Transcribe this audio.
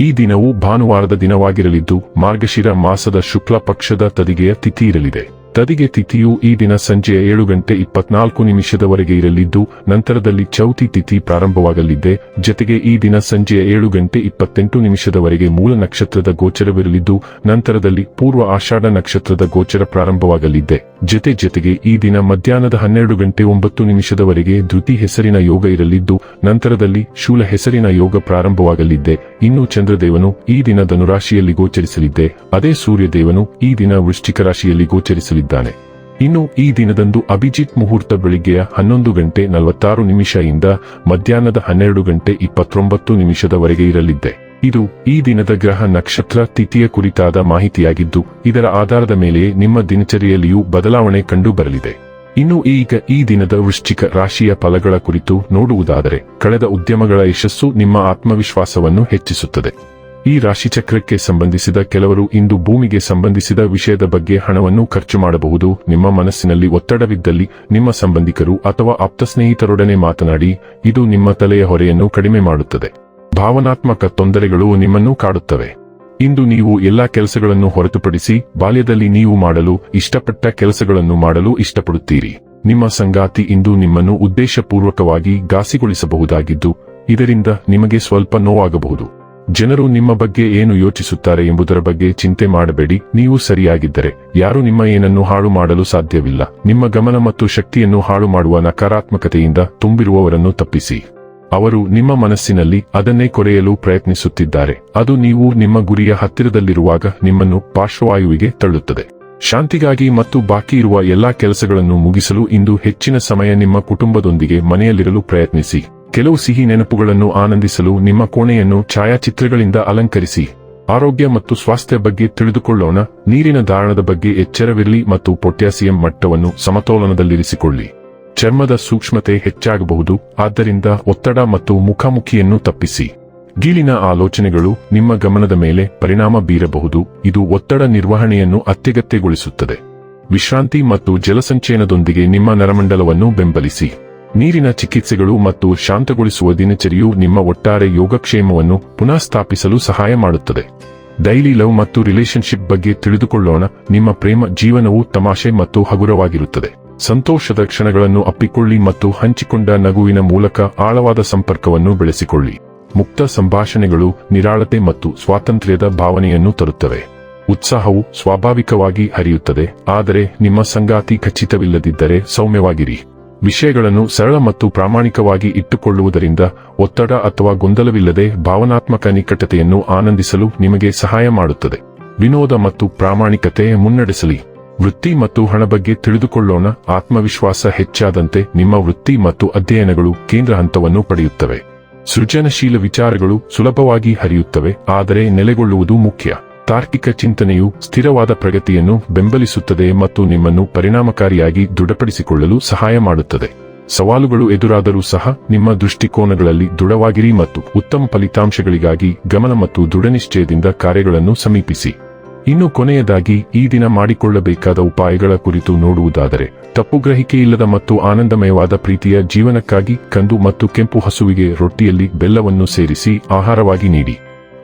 ಈ ದಿನವು ಭಾನುವಾರದ ದಿನವಾಗಿರಲಿದ್ದು ಮಾರ್ಗಶಿರ ಮಾಸದ ಶುಕ್ಲ ಪಕ್ಷದ ತದಿಗೆಯ ತಿಥಿ ಇರಲಿದೆ ತದಿಗೆ ತಿಥಿಯು ಈ ದಿನ ಸಂಜೆ ಏಳು ಗಂಟೆ ಇಪ್ಪತ್ನಾಲ್ಕು ನಿಮಿಷದವರೆಗೆ ಇರಲಿದ್ದು, ನಂತರದಲ್ಲಿ ಚೌತಿ ತಿಥಿ ಪ್ರಾರಂಭವಾಗಲಿದೆ. ಜತೆಗೆ ಈ ದಿನ ಸಂಜೆಯ ಏಳು ಗಂಟೆ ಇಪ್ಪತ್ತೆಂಟು ನಿಮಿಷದವರೆಗೆ ಮೂಲ ನಕ್ಷತ್ರದ ಗೋಚರವಿರಲಿದ್ದು, ನಂತರದಲ್ಲಿ ಪೂರ್ವ ಆಷಾಢ ನಕ್ಷತ್ರದ ಗೋಚರ ಪ್ರಾರಂಭವಾಗಲಿದೆ. ಜತೆ ಜತೆಗೆ ಈ ದಿನ ಮಧ್ಯಾಹ್ನದ ಹನ್ನೆರಡು ಗಂಟೆ ಒಂಬತ್ತು ನಿಮಿಷದವರೆಗೆ ಧೃತಿ ಹೆಸರಿನ ಯೋಗ ಇರಲಿದ್ದು, ನಂತರದಲ್ಲಿ ಶೂಲ ಹೆಸರಿನ ಯೋಗ ಪ್ರಾರಂಭವಾಗಲಿದೆ. ಇನ್ನು ಚಂದ್ರದೇವನು ಈ ದಿನ ಧನುರಾಶಿಯಲ್ಲಿ ಗೋಚರಿಸಲಿದ್ದೆ ಅದೇ ಸೂರ್ಯದೇವನು ಈ ದಿನ ವೃಶ್ಚಿಕ ರಾಶಿಯಲ್ಲಿ ಗೋಚರಿಸಲಿದ್ದಾನೆ ಇನ್ನು ಈ ದಿನದಂದು ಅಭಿಜಿತ್ ಮುಹೂರ್ತ ಬೆಳಿಗ್ಗೆಯ ಹನ್ನೊಂದು ಗಂಟೆ ನಲವತ್ತಾರು ನಿಮಿಷ ಇಂದ ಮಧ್ಯಾಹ್ನದ ಹನ್ನೆರಡು ಗಂಟೆ ಇಪ್ಪತ್ತೊಂಬತ್ತು ನಿಮಿಷದವರೆಗೆ ಇರಲಿದ್ದೆ. ಇದು ಈ ದಿನದ ಗ್ರಹ ನಕ್ಷತ್ರ ತಿಥಿಯ ಕುರಿತಾದ ಮಾಹಿತಿಯಾಗಿದ್ದು, ಇದರ ಆಧಾರದ ಮೇಲೆ ನಿಮ್ಮ ದಿನಚರಿಯಲ್ಲಿಯೂ ಬದಲಾವಣೆ ಕಂಡು ಬರಲಿದೆ ಇನ್ನು ಈಗ ಈ ದಿನದ ವೃಶ್ಚಿಕ ರಾಶಿಯ ಫಲಗಳ ಕುರಿತು ನೋಡುವುದಾದರೆ, ಕಳೆದ ಉದ್ಯಮಗಳ ಯಶಸ್ಸು ನಿಮ್ಮ ಆತ್ಮವಿಶ್ವಾಸವನ್ನು ಹೆಚ್ಚಿಸುತ್ತದೆ. ಈ ರಾಶಿಚಕ್ರಕ್ಕೆ ಸಂಬಂಧಿಸಿದ ಕೆಲವರು ಇಂದು ಭೂಮಿಗೆ ಸಂಬಂಧಿಸಿದ ವಿಷಯದ ಬಗ್ಗೆ ಹಣವನ್ನು ಖರ್ಚು ಮಾಡಬಹುದು. ನಿಮ್ಮ ಮನಸ್ಸಿನಲ್ಲಿ ಒತ್ತಡವಿದ್ದಲ್ಲಿ ನಿಮ್ಮ ಸಂಬಂಧಿಕರು ಅಥವಾ ಆಪ್ತ ಸ್ನೇಹಿತರೊಡನೆ ಮಾತನಾಡಿ, ಇದು ನಿಮ್ಮ ತಲೆಯ ಹೊರೆಯನ್ನು ಕಡಿಮೆ ಮಾಡುತ್ತದೆ. ಭಾವನಾತ್ಮಕ ತೊಂದರೆಗಳು ನಿಮ್ಮನ್ನು ಕಾಡುತ್ತವೆ. ಇಂದು ನೀವು ಎಲ್ಲಾ ಕೆಲಸಗಳನ್ನು ಹೊರತುಪಡಿಸಿ, ಬಾಲ್ಯದಲ್ಲಿ ನೀವು ಮಾಡಲು ಇಷ್ಟಪಟ್ಟ ಕೆಲಸಗಳನ್ನು ಮಾಡಲು ಇಷ್ಟಪಡುತ್ತೀರಿ. ನಿಮ್ಮ ಸಂಗಾತಿ ಇಂದು ನಿಮ್ಮನ್ನು ಉದ್ದೇಶಪೂರ್ವಕವಾಗಿ ಘಾಸಿಗೊಳಿಸಬಹುದಾಗಿದ್ದು, ಇದರಿಂದ ನಿಮಗೆ ಸ್ವಲ್ಪ ನೋವಾಗಬಹುದು. ಜನರು ನಿಮ್ಮ ಬಗ್ಗೆ ಏನು ಯೋಚಿಸುತ್ತಾರೆ ಎಂಬುದರ ಬಗ್ಗೆ ಚಿಂತೆ ಮಾಡಬೇಡಿ, ನೀವು ಸರಿಯಾಗಿದ್ದರೆ. ಯಾರು ನಿಮ್ಮ ಏನನ್ನು ಹಾಳು ಮಾಡಲು ಸಾಧ್ಯವಿಲ್ಲ. ನಿಮ್ಮ ಗಮನ ಮತ್ತು ಶಕ್ತಿಯನ್ನು ಹಾಳು ಮಾಡುವ ನಕಾರಾತ್ಮಕತೆಯಿಂದ ತುಂಬಿರುವವರನ್ನು ತಪ್ಪಿಸಿ. ಅವರು ನಿಮ್ಮ ಮನಸ್ಸಿನಲ್ಲಿ ಅದನ್ನೇ ಕೊರೆಯಲು ಪ್ರಯತ್ನಿಸುತ್ತಿದ್ದಾರೆ. ಅದು ನೀವು ನಿಮ್ಮ ಗುರಿಯ ಹತ್ತಿರದಲ್ಲಿರುವಾಗ ನಿಮ್ಮನ್ನು ಪಾರ್ಶ್ವವಾಯುವಿಗೆ ತಳ್ಳುತ್ತದೆ. ಶಾಂತಿಗಾಗಿ ಮತ್ತು ಬಾಕಿ ಇರುವ ಎಲ್ಲಾ ಕೆಲಸಗಳನ್ನು ಮುಗಿಸಲು ಇಂದು ಹೆಚ್ಚಿನ ಸಮಯ ನಿಮ್ಮ ಕುಟುಂಬದೊಂದಿಗೆ ಮನೆಯಲ್ಲಿರಲು ಪ್ರಯತ್ನಿಸಿ. ಕೆಲವು ಸಿಹಿ ನೆನಪುಗಳನ್ನು ಆನಂದಿಸಲು ನಿಮ್ಮ ಕೋಣೆಯನ್ನು ಛಾಯಾಚಿತ್ರಗಳಿಂದ ಅಲಂಕರಿಸಿ. ಆರೋಗ್ಯ ಮತ್ತು ಸ್ವಾಸ್ಥ್ಯ ಬಗ್ಗೆ ತಿಳಿದುಕೊಳ್ಳೋಣ. ನೀರಿನ ಧಾರಣದ ಬಗ್ಗೆ ಎಚ್ಚರವಿರಲಿ ಮತ್ತು ಪೊಟ್ಯಾಸಿಯಂ ಮಟ್ಟವನ್ನು ಸಮತೋಲನದಲ್ಲಿರಿಸಿಕೊಳ್ಳಿ. ಚರ್ಮದ ಸೂಕ್ಷ್ಮತೆ ಹೆಚ್ಚಾಗಬಹುದು, ಆದ್ದರಿಂದ ಒತ್ತಡ ಮತ್ತು ಮುಖಾಮುಖಿಯನ್ನು ತಪ್ಪಿಸಿ. ಗೀಳಿನ ಆಲೋಚನೆಗಳು ನಿಮ್ಮ ಗಮನದ ಮೇಲೆ ಪರಿಣಾಮ ಬೀರಬಹುದು, ಇದು ಒತ್ತಡ ನಿರ್ವಹಣೆಯನ್ನು ಅತ್ಯಗತ್ಯಗೊಳಿಸುತ್ತದೆ. ವಿಶ್ರಾಂತಿ ಮತ್ತು ಜಲಸಂಚಯನದೊಂದಿಗೆ ನಿಮ್ಮ ನರಮಂಡಲವನ್ನು ಬೆಂಬಲಿಸಿ. ನೀರಿನ ಚಿಕಿತ್ಸೆಗಳು ಮತ್ತು ಶಾಂತಗೊಳಿಸುವ ದಿನಚರಿಯು ನಿಮ್ಮ ಒಟ್ಟಾರೆ ಯೋಗಕ್ಷೇಮವನ್ನು ಪುನಃ ಸ್ಥಾಪಿಸಲು ಸಹಾಯ ಮಾಡುತ್ತದೆ. ಡೈಲಿ ಲವ್ ಮತ್ತು ರಿಲೇಶನ್ಶಿಪ್ ಬಗ್ಗೆ ತಿಳಿದುಕೊಳ್ಳೋಣ. ನಿಮ್ಮ ಪ್ರೇಮ, ಜೀವನವು ತಮಾಷೆ ಮತ್ತು ಹಗುರವಾಗಿರುತ್ತದೆ. ಸಂತೋಷದ ಕ್ಷಣಗಳನ್ನು ಅಪ್ಪಿಕೊಳ್ಳಿ ಮತ್ತು ಹಂಚಿಕೊಂಡ ನಗುವಿನ ಮೂಲಕ ಆಳವಾದ ಸಂಪರ್ಕವನ್ನು ಬೆಳೆಸಿಕೊಳ್ಳಿ. ಮುಕ್ತ ಸಂಭಾಷಣೆಗಳು ನಿರಾಳತೆ ಮತ್ತು ಸ್ವಾತಂತ್ರ್ಯದ ಭಾವನೆಯನ್ನು ತರುತ್ತವೆ. ಉತ್ಸಾಹವು ಸ್ವಾಭಾವಿಕವಾಗಿ ಹರಿಯುತ್ತದೆ. ಆದರೆ ನಿಮ್ಮ ಸಂಗಾತಿ ಖಚಿತವಿಲ್ಲದಿದ್ದರೆ ಸೌಮ್ಯವಾಗಿರಿ. ವಿಷಯಗಳನ್ನು ಸರಳ ಮತ್ತು ಪ್ರಾಮಾಣಿಕವಾಗಿ ಇಟ್ಟುಕೊಳ್ಳುವುದರಿಂದ ಒತ್ತಡ ಅಥವಾ ಗೊಂದಲವಿಲ್ಲದೆ ಭಾವನಾತ್ಮಕ ನಿಕಟತೆಯನ್ನು ಆನಂದಿಸಲು ನಿಮಗೆ ಸಹಾಯ ಮಾಡುತ್ತದೆ. ವಿನೋದ ಮತ್ತು ಪ್ರಾಮಾಣಿಕತೆ ಮುನ್ನಡೆಸಲಿ. ವೃತ್ತಿ ಮತ್ತು ಹಣ ಬಗ್ಗೆ ತಿಳಿದುಕೊಳ್ಳೋಣ. ಆತ್ಮವಿಶ್ವಾಸ ಹೆಚ್ಚಾದಂತೆ ನಿಮ್ಮ ವೃತ್ತಿ ಮತ್ತು ಅಧ್ಯಯನಗಳು ಕೇಂದ್ರ ಹಂತವನ್ನು ಪಡೆಯುತ್ತವೆ. ಸೃಜನಶೀಲ ವಿಚಾರಗಳು ಸುಲಭವಾಗಿ ಹರಿಯುತ್ತವೆ, ಆದರೆ ನೆಲೆಗೊಳ್ಳುವುದು ಮುಖ್ಯ. ತಾರ್ಕಿಕ ಚಿಂತನೆಯು ಸ್ಥಿರವಾದ ಪ್ರಗತಿಯನ್ನು ಬೆಂಬಲಿಸುತ್ತದೆ ಮತ್ತು ನಿಮ್ಮನ್ನು ಪರಿಣಾಮಕಾರಿಯಾಗಿ ದೃಢಪಡಿಸಿಕೊಳ್ಳಲು ಸಹಾಯ ಮಾಡುತ್ತದೆ. ಸವಾಲುಗಳು ಎದುರಾದರೂ ಸಹ ನಿಮ್ಮ ದೃಷ್ಟಿಕೋನಗಳಲ್ಲಿ ದೃಢವಾಗಿರಿ ಮತ್ತು ಉತ್ತಮ ಫಲಿತಾಂಶಗಳಿಗಾಗಿ ಗಮನ ಮತ್ತು ದೃಢನಿಶ್ಚಯದಿಂದ ಕಾರ್ಯಗಳನ್ನು ಸಮೀಪಿಸಿ. ಇನ್ನು ಕೊನೆಯದಾಗಿ, ಈ ದಿನ ಮಾಡಿಕೊಳ್ಳಬೇಕಾದ ಉಪಾಯಗಳ ಕುರಿತು ನೋಡುವುದಾದರೆ ತಪ್ಪುಗ್ರಹಿಕೆಯಿಲ್ಲದ ಮತ್ತು ಆನಂದಮಯವಾದ ಪ್ರೀತಿಯ ಜೀವನಕ್ಕಾಗಿ ಕಂದು ಮತ್ತು ಕೆಂಪು ಹಸುವಿಗೆ ರೊಟ್ಟಿಯಲ್ಲಿ ಬೆಲ್ಲವನ್ನು ಸೇರಿಸಿ ಆಹಾರವಾಗಿ ನೀಡಿ.